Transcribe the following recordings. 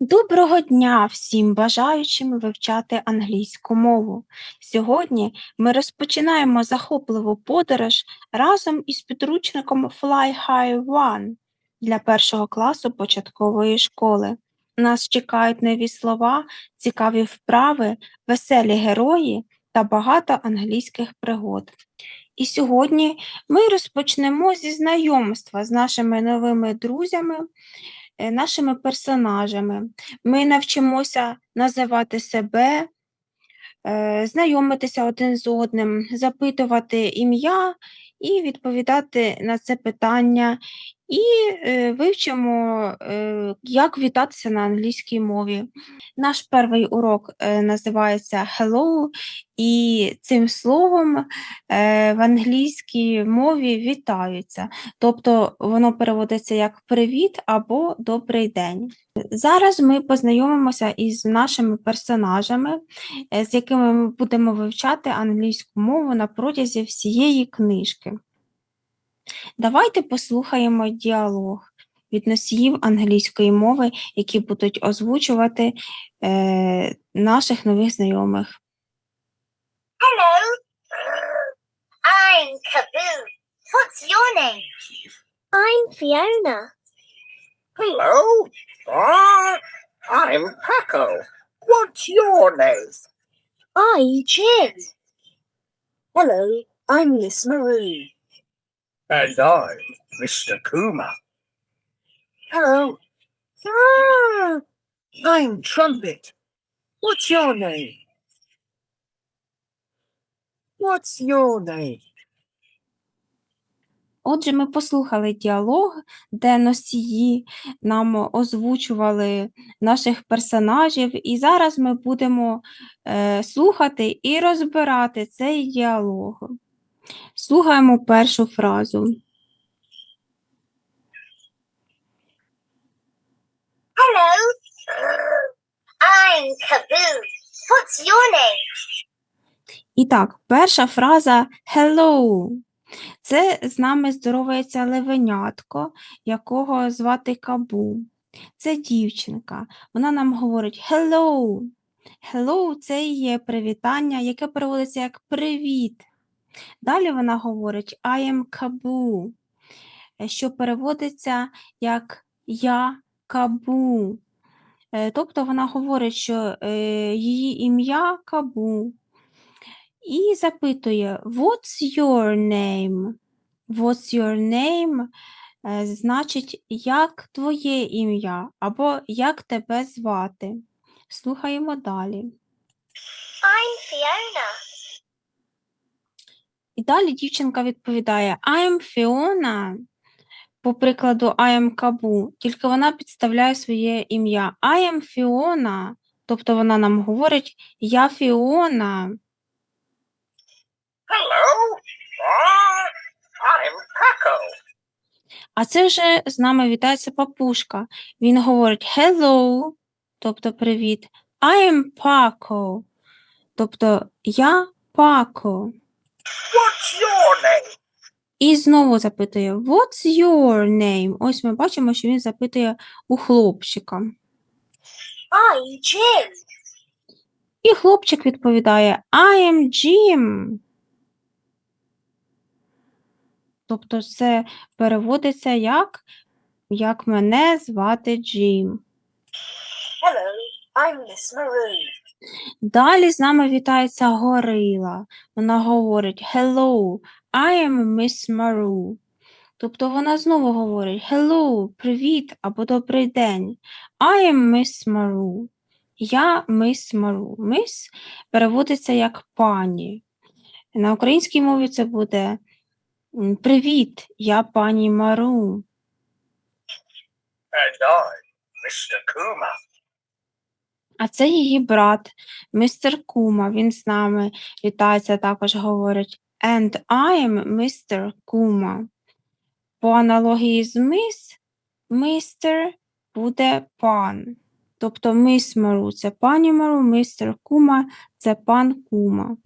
Доброго дня всім бажаючим вивчати англійську мову. Сьогодні ми розпочинаємо захопливу подорож разом із підручником Fly High One для першого класу початкової школи. Нас чекають нові слова, цікаві вправи, веселі герої та багато англійських пригод. І сьогодні ми розпочнемо зі знайомства з нашими новими друзями, нашими персонажами. Ми навчимося називати себе, е, знайомитися один з одним, запитувати ім'я і відповідати на це питання, і е, вивчимо, е, як вітатися на англійській мові. Наш перший урок е, називається Hello, і цим словом е, в англійській мові вітаються, тобто воно переводиться як привіт або добрий день. Зараз ми познайомимося із нашими персонажами, е, з якими ми будемо вивчати англійську мову на протязі всієї книжки. Давайте послухаємо діалог від носіїв англійської мови, які будуть озвучувати е, наших нових знайомих. Hello. I'm Kaboo. What's your name? I'm Fiona. Hello. Ah, I'm Paco. What's your name? I'm Jim. Hello, I'm Miss Marie. And I'm Mr. Kuma. Hello. Ah, I'm Trumpet. What's your name? What's your name? Отже, ми послухали діалог, де носії нам озвучували наших персонажів, і зараз ми будемо е, слухати і розбирати цей діалог. Слухаємо першу фразу. Hello. I'm Kaboo. What's your name? І так, перша фраза hello. Це з нами здоровається левенятко, якого звати Кабу. Це дівчинка. Вона нам говорить hello. Hello це є привітання, яке переводиться як привіт. Далі вона говорить I am Кабу, що переводиться як я Кабу. Е, Тобто вона говорить, що е, її ім'я Кабу. І запитує What's your name? What's your name? Е, Значить, як твоє ім'я або як тебе звати. Слухаємо далі. I'm Fiona. І далі дівчинка відповідає I am Fiona. По прикладу I am Кабу, тільки вона підставляє своє ім'я. I am Fiona. Тобто вона нам говорить Я Фіона. Hello. Ah, I'm Paco. А це вже з нами вітається папушка. Він говорить hello, тобто привіт. I am Paco, тобто я Пако. What's your name? І знову запитує What's your name? Ось ми бачимо, що він запитує у хлопчика. I'm Jim. І хлопчик відповідає I am Jim. Тобто це переводиться як, як мене звати Джим. Hello, I'm Miss Marie. Далі з нами вітається горила. Вона говорить Hello, I am Miss Maru. Тобто вона знову говорить Hello, привіт або добрий день. I am Miss Maru. Я Miss Maru. Miss переводиться як пані. На українській мові це буде Привіт, я пані Мару. And I'm Mr. Kuma. А це її брат, містер Кума. Він з нами вітається, також говорить And I'm Mr. Kuma. По аналогії з міс, містер буде пан. Тобто міс Мару це пані Мару, містер Кума це пан Кума.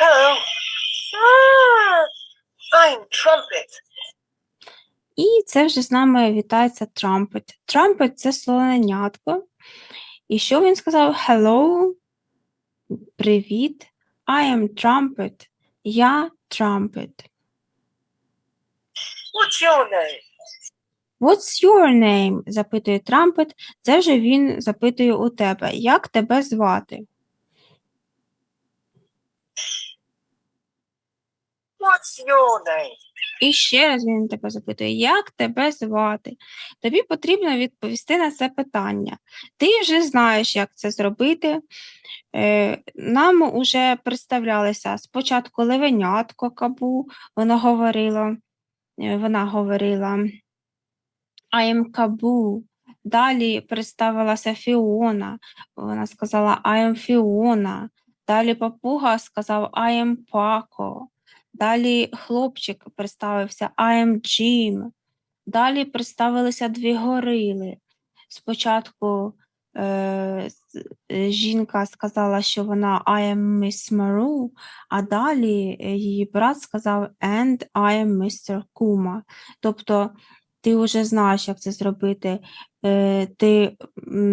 Hello. I'm Trumpet. І це вже з нами вітається Trumpet. Trumpet – це слоненятко. І що він сказав? Hello, привіт, I am Trumpet. Я Trumpet. What's your name? What's your name? запитує Trumpet. Це вже він запитує у тебе. Як тебе звати? І ще раз він тебе запитує, як тебе звати? Тобі потрібно відповісти на це питання. Ти вже знаєш, як це зробити. Е, нам уже представлялися спочатку левенятко Кабу, вона говорила, е, вона говорила I am Кабу. Далі представилася Фіона, вона сказала I am Фіона. Далі папуга сказав I am Пако. Далі хлопчик представився I am Jim. Далі представилися дві горили. Спочатку е, е, жінка сказала, що вона I am Miss Maru, а далі е, її брат сказав And I am Mr. Kuma. Тобто ти вже знаєш, як це зробити. Е, ти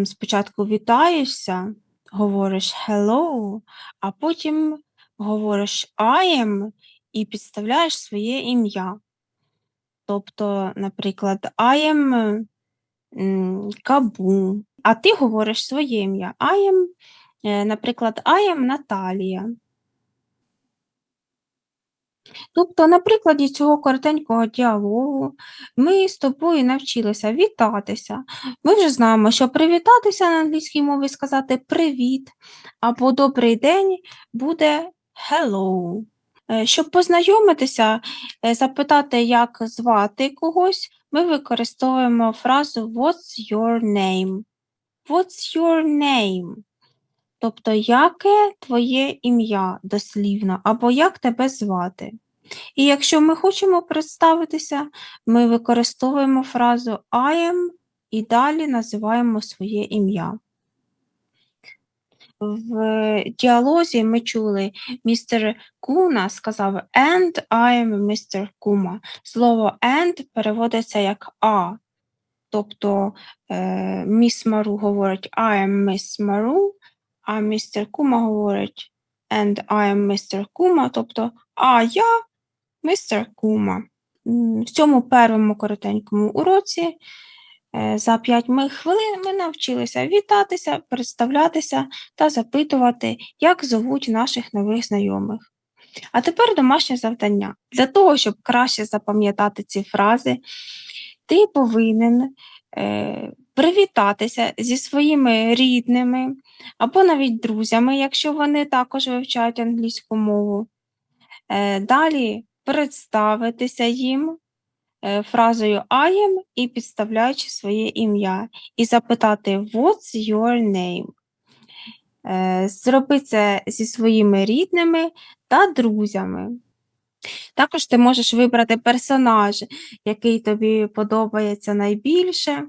спочатку вітаєшся, говориш hello, а потім говориш I am і підставляєш своє ім'я. Тобто, наприклад, I am Кабу, а ти говориш своє ім'я. I am, е, наприклад, I am Наталія. Тобто, на прикладі цього коротенького діалогу ми з тобою навчилися вітатися. Ми вже знаємо, що привітатися на англійській мові сказати привіт або добрий день буде hello. Е, Щоб познайомитися, е, запитати, як звати когось, ми використовуємо фразу What's your name? What's your name? Тобто, яке твоє ім'я дослівно, або як тебе звати. І якщо ми хочемо представитися, ми використовуємо фразу I am і далі називаємо своє ім'я. В діалозі ми чули містер Куна сказав and I am Mr. Kuma. Слово and переводиться як а. Тобто е, міс Мару говорить I am Miss Мару, а містер Кума говорить and I am Mr. Kuma, тобто а я містер Кума. В цьому першому коротенькому уроці за 5 хвилин ми навчилися вітатися, представлятися та запитувати, як зовуть наших нових знайомих. А тепер домашнє завдання. Для того, щоб краще запам'ятати ці фрази, ти повинен е, привітатися зі своїми рідними або навіть друзями, якщо вони також вивчають англійську мову. Е, далі представитися їм е, фразою I am і підставляючи своє ім'я, і запитати What's your name? Е, Зроби це зі своїми рідними та друзями. Також ти можеш вибрати персонаж, який тобі подобається найбільше,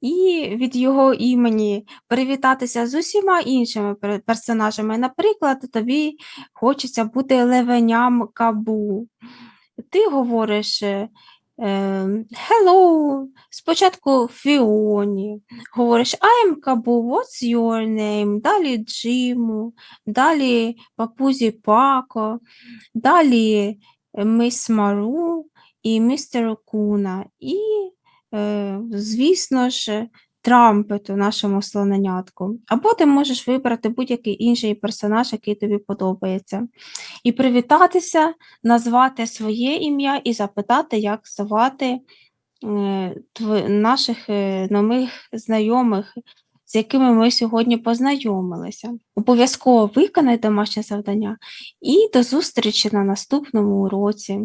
і від його імені привітатися з усіма іншими персонажами. Наприклад, тобі хочеться бути левеням Кабу. Ти говориш е, е, hello, спочатку Фіоні, говориш I am Кабу, what's your name? Далі Джиму, далі папузі Пако, далі е, міс Мару і містеру Куна. І, е, звісно ж, Трампету, нашому слоненятку. Або ти можеш вибрати будь-який інший персонаж, який тобі подобається. І привітатися, назвати своє ім'я і запитати, як звати е, наших е, нових знайомих, з якими ми сьогодні познайомилися. Обов'язково виконай домашнє завдання і до зустрічі на наступному уроці.